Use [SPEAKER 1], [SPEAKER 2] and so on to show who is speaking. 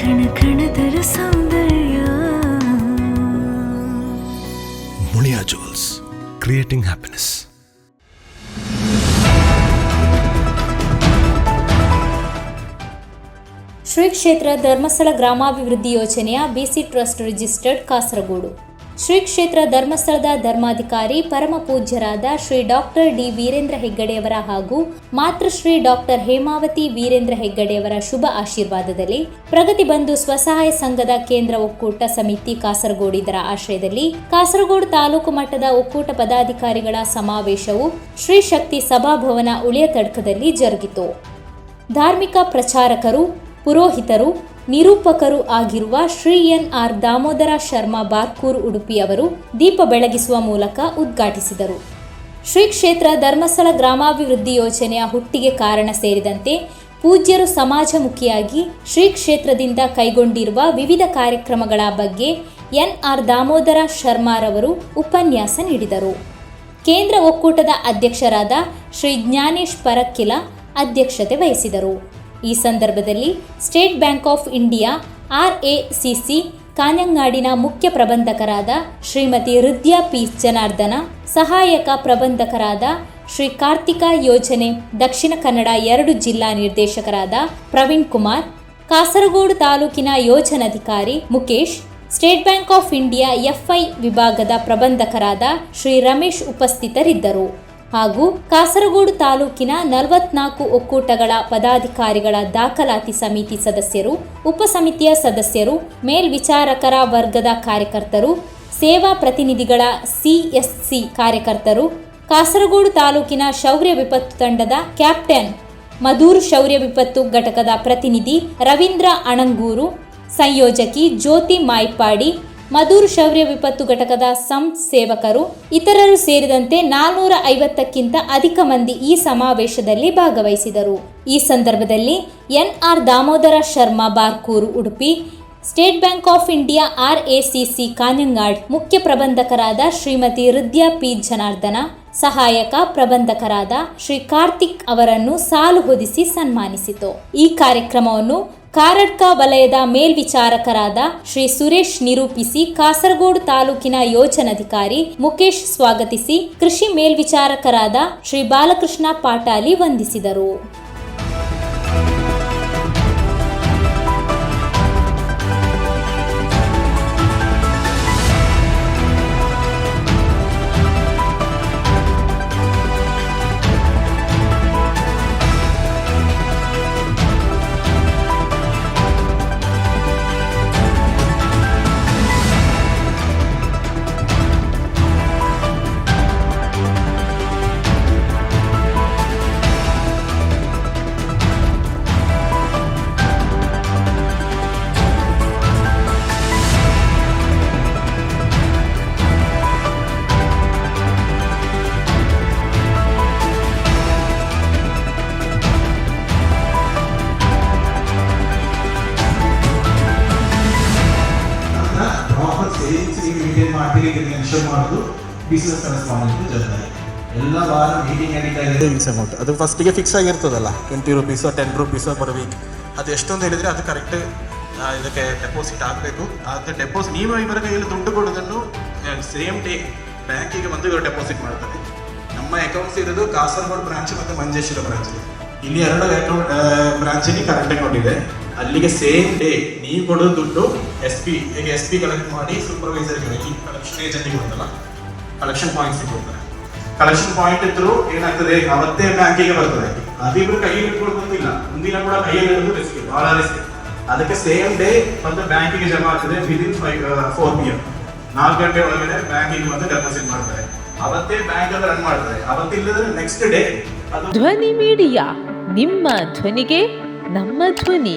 [SPEAKER 1] ಕಣ ಕಣದರ ಸೌಂದರ್ಯ
[SPEAKER 2] Muliya jewels creating happiness
[SPEAKER 3] Shri ಕ್ಷೇತ್ರ ಧರ್ಮಸ್ಥಳ ಗ್ರಾಮಾಭಿವೃದ್ಧಿ ಯೋಜನೆಯ BC trust registered Kasaragod Shri Kshetra ಧರ್ಮಸ್ಥಳದ ಧರ್ಮಾಧಿಕಾರಿ, ಪರಮ ಪೂಜ್ಯರಾದ ಶ್ರೀ ಡಾಕ್ಟರ್ ಡಿ ವೀರೇಂದ್ರ ಹೆಗ್ಗಡೆಯವರ ಹಾಗೂ ಮಾತೃಶ್ರೀ ಡಾಕ್ಟರ್ ಹೇಮಾವತಿ ವೀರೇಂದ್ರ ಹೆಗ್ಗಡೆಯವರ ಶುಭ ಆಶೀರ್ವಾದದಲ್ಲಿ ಪ್ರಗತಿ ಬಂಧು ಸ್ವಸಹಾಯ ಸಂಘದ ಕೇಂದ್ರ ಒಕ್ಕೂಟ ಸಮಿತಿ ಕಾಸರಗೋಡಿದರ ಆಶ್ರಯದಲ್ಲಿ ಕಾಸರಗೋಡು ತಾಲೂಕು ಮಟ್ಟದ ಒಕ್ಕೂಟ ಪದಾಧಿಕಾರಿಗಳ ಸಮಾವೇಶವು ಶ್ರೀ ಶಕ್ತಿ ಸಭಾಭವನ ಉಳಿಯ ತಡ್ಕದಲ್ಲಿ ಜರುಗಿತು. ಧಾರ್ಮಿಕ ಪ್ರಚಾರಕರು, ಪುರೋಹಿತರು ನಿರೂಪಕರು ಆಗಿರುವ ಶ್ರೀ ಎನ್ ಆರ್ ದಾಮೋದರ ಶರ್ಮಾ ಬಾರ್ಕೂರ್ ಉಡುಪಿ ಅವರು ದೀಪ ಬೆಳಗಿಸುವ ಮೂಲಕ ಉದ್ಘಾಟಿಸಿದರು. ಶ್ರೀ ಕ್ಷೇತ್ರ ಧರ್ಮಸ್ಥಳ ಗ್ರಾಮಾಭಿವೃದ್ಧಿ ಯೋಜನೆಯ ಹುಟ್ಟಿಗೆ ಕಾರಣ ಸೇರಿದಂತೆ ಪೂಜ್ಯರು ಸಮಾಜಮುಖಿಯಾಗಿ ಶ್ರೀ ಕ್ಷೇತ್ರದಿಂದ ಕೈಗೊಂಡಿರುವ ವಿವಿಧ ಕಾರ್ಯಕ್ರಮಗಳ ಬಗ್ಗೆ ಎನ್ ಆರ್ ದಾಮೋದರ ಶರ್ಮಾರವರು ಉಪನ್ಯಾಸ ನೀಡಿದರು. ಕೇಂದ್ರ ಒಕ್ಕೂಟದ ಅಧ್ಯಕ್ಷರಾದ ಶ್ರೀ ಜ್ಞಾನೇಶ್ ಪರಕ್ಕಿಲ ಅಧ್ಯಕ್ಷತೆ ವಹಿಸಿದರು. ಈ ಸಂದರ್ಭದಲ್ಲಿ State Bank of India, RACC ಕಾನಂಗಾಡಿನ ಮುಖ್ಯ ಪ್ರಬಂಧಕರಾದ ಶ್ರೀಮತಿ ರುದ್ಯಾ ಪಿ. ಜನಾರ್ದನ, ಸಹಾಯಕ ಪ್ರಬಂಧಕರಾದ ಶ್ರೀ ಕಾರ್ತಿಕ ಯೋಜನೆ, ದಕ್ಷಿಣ ಕನ್ನಡ ಎರಡು ಜಿಲ್ಲಾ ನಿರ್ದೇಶಕರಾದ ಪ್ರವೀಣ್ ಕುಮಾರ್, ಕಾಸರಗೋಡು ತಾಲೂಕಿನ ಯೋಜನಾಧಿಕಾರಿ Mukesh, State Bank of India FI ವಿಭಾಗದ ಪ್ರಬಂಧಕರಾದ ಶ್ರೀ ರಮೇಶ್ ಉಪಸ್ಥಿತರಿದ್ದರು. ಹಾಗೂ ಕಾಸರಗೋಡು ತಾಲೂಕಿನ ನಲವತ್ನಾಲ್ಕು ಒಕ್ಕೂಟಗಳ ಪದಾಧಿಕಾರಿಗಳ ದಾಖಲಾತಿ ಸಮಿತಿ ಸದಸ್ಯರು, ಉಪಸಮಿತಿಯ ಸದಸ್ಯರು, ಮೇಲ್ವಿಚಾರಕರ ವರ್ಗದ ಕಾರ್ಯಕರ್ತರು, ಸೇವಾ ಪ್ರತಿನಿಧಿಗಳ ಸಿಎಸ್ಸಿ ಕಾರ್ಯಕರ್ತರು, ಕಾಸರಗೋಡು ತಾಲೂಕಿನ ಶೌರ್ಯ ವಿಪತ್ತು ತಂಡದ ಕ್ಯಾಪ್ಟನ್, ಮಧೂರು ಶೌರ್ಯ ವಿಪತ್ತು ಘಟಕದ ಪ್ರತಿನಿಧಿ ರವೀಂದ್ರ ಅಣಂಗೂರು, ಸಂಯೋಜಕಿ ಜ್ಯೋತಿ ಮಾಯ್ಪಾಡಿ ಮಧೂರು ಶೌರ್ಯ ವಿಪತ್ತು ಘಟಕದ ಸಂ ಸೇವಕರು, ಇತರರು ಸೇರಿದಂತೆ ನಾಲ್ನೂರ ಐವತ್ತಕ್ಕಿಂತ ಅಧಿಕ ಮಂದಿ ಈ ಸಮಾವೇಶದಲ್ಲಿ ಭಾಗವಹಿಸಿದರು. ಈ ಸಂದರ್ಭದಲ್ಲಿ N R Damodara Sharma Barkur Udupi, State Bank of India R A RACC Kanhangad ಮುಖ್ಯ ಪ್ರಬಂಧಕರಾದ ಶ್ರೀಮತಿ ರುದ್ಯಾ ಪಿ ಜನಾರ್ದನ, ಸಹಾಯಕ ಪ್ರಬಂಧಕರಾದ ಶ್ರೀ ಕಾರ್ತಿಕ್ ಅವರನ್ನು ಸಾಲು ಹೊದಿಸಿ ಸನ್ಮಾನಿಸಿತು. ಈ ಕಾರ್ಯಕ್ರಮವನ್ನು ಕಾರಡ್ಕ ವಲಯದ ಮೇಲ್ವಿಚಾರಕರಾದ ಶ್ರೀ ಸುರೇಶ್ ನಿರೂಪಿಸಿ ಕಾಸರಗೋಡು ತಾಲೂಕಿನ ಯೋಜನಾಧಿಕಾರಿ ಮುಕೇಶ್ ಸ್ವಾಗತಿಸಿ ಕೃಷಿ ಮೇಲ್ವಿಚಾರಕರಾದ ಶ್ರೀ ಬಾಲಕೃಷ್ಣ ಪಾಟಾಲಿ ವಂದಿಸಿದರು.
[SPEAKER 4] ಸೇವಿಂಗ್ಸ್ ನೀವು ಮೇಂಟೈನ್ ಮಾಡ್ತೀರಿ ಅಂತ ಎನ್ಶೋರ್ ಮಾಡೋದು? ಬಿಸಿನೆಸ್ ಕರೆಸ್ಪಾಂಡೆಂಟ್ ಜವಾಬ್ದಾರಿ ಎಲ್ಲ ವಾರ ಮೀಟಿಂಗ್ ನಡೀತಾ ಇದೆ
[SPEAKER 5] ಅಮೌಂಟ್ ಅದು ಫಸ್ಟಿಗೆ ಫಿಕ್ಸ್ ಆಗಿರ್ತದಲ್ಲ? ಟ್ವೆಂಟಿ ರುಪೀಸೋ ಟೆನ್ ರುಪೀಸೋ ಪರ್ ವೀಕ್ ಅದು ಎಷ್ಟೊಂದು ಹೇಳಿದರೆ ಅದು ಕರೆಕ್ಟ್ ಇದಕ್ಕೆ ಡೆಪಾಸಿಟ್ ಆಗಬೇಕು. ಅದು ಡೆಪಾಸಿಟ್ ನೀವು ಇವರ ಕೈಯಲ್ಲಿ ದುಡ್ಡು ಕೊಡೋದನ್ನು ಸೇಮ್ ಡೇ ಬ್ಯಾಂಕಿಗೆ ಬಂದು ಇವರು ಡೆಪಾಸಿಟ್ ಮಾಡ್ತಾರೆ. ನಮ್ಮ ಅಕೌಂಟ್ಸ್ ಇರೋದು ಕಾಸರಗೋಡು ಬ್ರಾಂಚ್ ಮತ್ತು ಮಂಜೇಶ್ವರ ಬ್ರಾಂಚ್ ಇಲ್ಲಿ ಎರಡು ಅಕೌಂಟ್ ಬ್ರಾಂಚಿಗೆ ಕರೆಂಟ್ ಅಕೌಂಟ್ ಇದೆ. ಅಲ್ಲಿಗೆ ಸೇಮ್ ಡೇ ನೀವು ಕೊಡೋ ದುಡ್ಡು ಎಸ್ ಪಿ ಈಗ ಎಸ್ ಪಿ ಕಲೆಕ್ಟ್ ಮಾಡಿ ಸೂಪರ್ವೈಸರ್ಗೆ ಈ ಕಲೆಕ್ಷನ್ ಏಜೆಂಟಿಗೆ ಕೊಡ್ತಲ್ಲ ಕಲೆಕ್ಷನ್ ಪಾಯಿಂಟ್ಸ್ ಕೊಡ್ತಾರೆ ಕಲೆಕ್ಷನ್ ಪಾಯಿಂಟ್ ಇದ್ರು ಏನಾಗ್ತದೆ ಅವತ್ತೇ ಬ್ಯಾಂಕಿಗೆ ಬರ್ತದೆ. ಅದಿಬ್ರು ಕೈಯಲ್ಲಿ ಇಟ್ಕೊಳ್ಬೋದಿಲ್ಲ ಮುಂದಿನ ಕೂಡ ಕೈಯಲ್ಲಿ ಇರೋದು ರಿಸ್ಕ್ ಬಹಳ ರಿಸ್ಕ್ ಅದಕ್ಕೆ ಸೇಮ್ ಡೇ ಮತ್ತೆ ಬ್ಯಾಂಕಿಗೆ ಜಮಾ ಆಗ್ತದೆ within five four P M ನಾಲ್ಕು ಗಂಟೆ ಒಳಗಡೆ ಬ್ಯಾಂಕಿಗೆ ಬಂದು ಡೆಪಾಸಿಟ್ ಮಾಡ್ತಾರೆ. ಅವತ್ತೇ ಬ್ಯಾಂಕ್ ಅಲ್ಲಿ ರನ್ ಮಾಡ್ತಾರೆ. ಅವತ್ತಿಲ್ಲದ್ರೆ ನೆಕ್ಸ್ಟ್ ಡೇ
[SPEAKER 6] ಧ್ವನಿ ಮೀಡಿಯಾ ನಿಮ್ಮ ಧ್ವನಿಗೆ ನಮ್ಮ ಧ್ವನಿ.